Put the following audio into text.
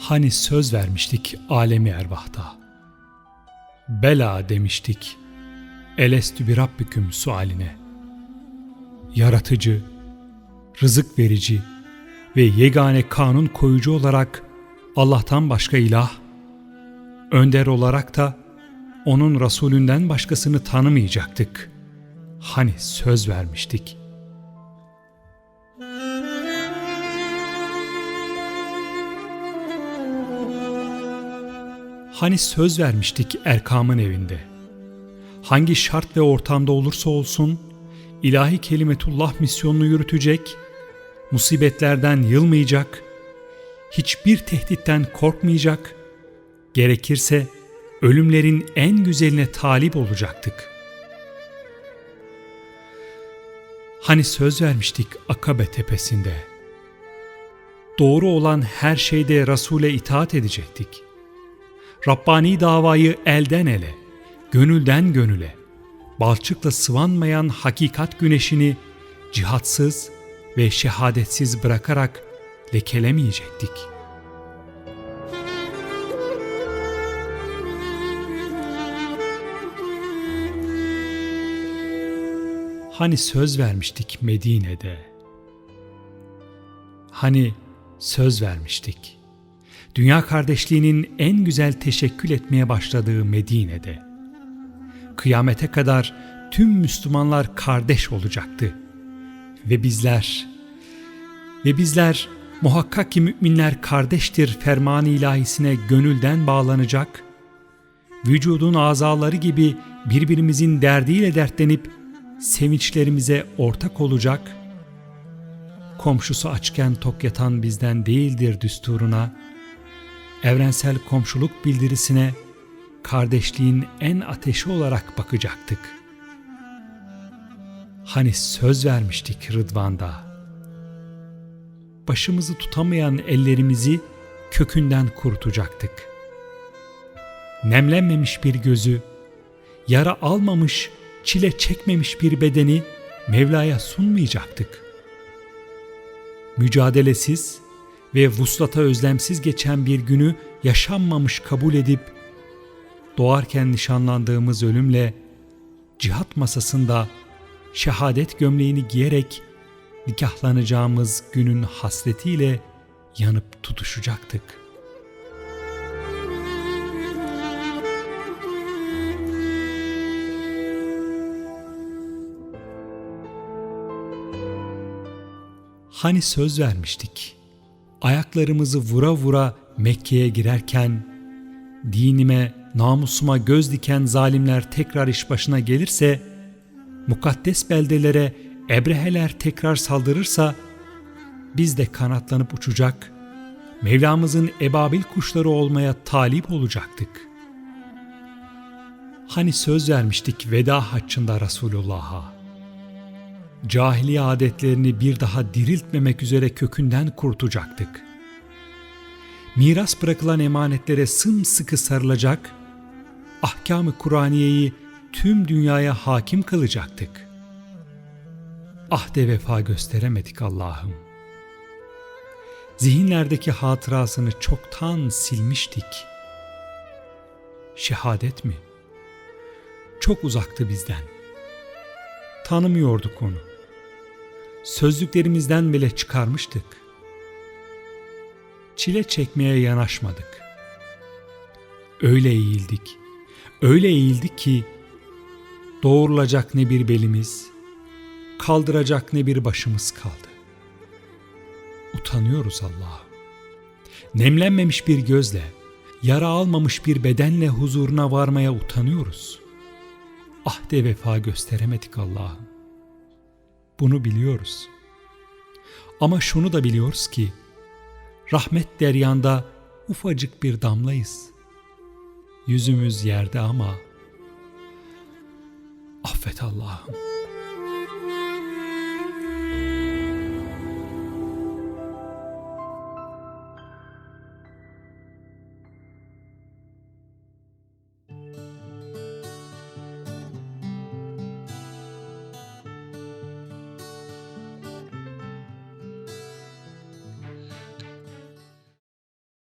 Hani söz vermiştik alemi ervahta. Bela demiştik. Elestü bir Rabbiküm sualine. Yaratıcı, rızık verici ve yegane kanun koyucu olarak Allah'tan başka ilah, önder olarak da onun Resulünden başkasını tanımayacaktık. Hani söz vermiştik. Hani söz vermiştik Erkam'ın evinde. Hangi şart ve ortamda olursa olsun ilahi kelimetullah misyonunu yürütecek, musibetlerden yılmayacak, hiçbir tehditten korkmayacak, gerekirse ölümlerin en güzeline talip olacaktık. Hani söz vermiştik Akabe tepesinde. Doğru olan her şeyde Resul'e itaat edecektik.'' Rabbani davayı elden ele, gönülden gönüle, balçıkla sıvanmayan hakikat güneşini cihatsız ve şehadetsiz bırakarak lekelemeyecektik. Hani söz vermiştik Medine'de? Hani söz vermiştik? Dünya kardeşliğinin en güzel teşekkül etmeye başladığı Medine'de. Kıyamete kadar tüm Müslümanlar kardeş olacaktı. Ve bizler, ve bizler muhakkak ki müminler kardeştir ferman ilahisine gönülden bağlanacak, vücudun azaları gibi birbirimizin derdiyle dertlenip sevinçlerimize ortak olacak, komşusu açken tok yatan bizden değildir düsturuna, evrensel komşuluk bildirisine kardeşliğin en ateşi olarak bakacaktık. Hani söz vermiştik Rıdvan'da. Başımızı tutamayan ellerimizi kökünden kurutacaktık. Nemlenmemiş bir gözü, yara almamış, çile çekmemiş bir bedeni Mevla'ya sunmayacaktık. Mücadelesiz, ve vuslata özlemsiz geçen bir günü yaşanmamış kabul edip doğarken nişanlandığımız ölümle cihat masasında şehadet gömleğini giyerek nikahlanacağımız günün hasretiyle yanıp tutuşacaktık. Hani söz vermiştik.'' Ayaklarımızı vura vura Mekke'ye girerken dinime, namusuma göz diken zalimler tekrar iş başına gelirse, mukaddes beldelere ebreheler tekrar saldırırsa, biz de kanatlanıp uçacak, Mevlamızın ebabil kuşları olmaya talip olacaktık. Hani söz vermiştik veda haccında Resulullah'a. Cahiliye adetlerini bir daha diriltmemek üzere kökünden kurtacaktık. Miras bırakılan emanetlere sımsıkı sarılacak, ahkam-ı Kur'aniyeyi tüm dünyaya hakim kılacaktık. Ahde vefa gösteremedik Allah'ım. Zihinlerdeki hatırasını çoktan silmiştik. Şehadet mi? Çok uzaktı bizden. Tanımıyorduk onu sözlüklerimizden bile çıkarmıştık. Çile çekmeye yanaşmadık. Öyle eğildik, öyle eğildik ki doğrulacak ne bir belimiz, kaldıracak ne bir başımız kaldı. Utanıyoruz Allah'ım. Nemlenmemiş bir gözle, yara almamış bir bedenle huzuruna varmaya utanıyoruz. Ahde vefa gösteremedik Allah'ım. Bunu biliyoruz. Ama şunu da biliyoruz ki rahmet deryanda ufacık bir damlayız. Yüzümüz yerde ama affet Allah'ım.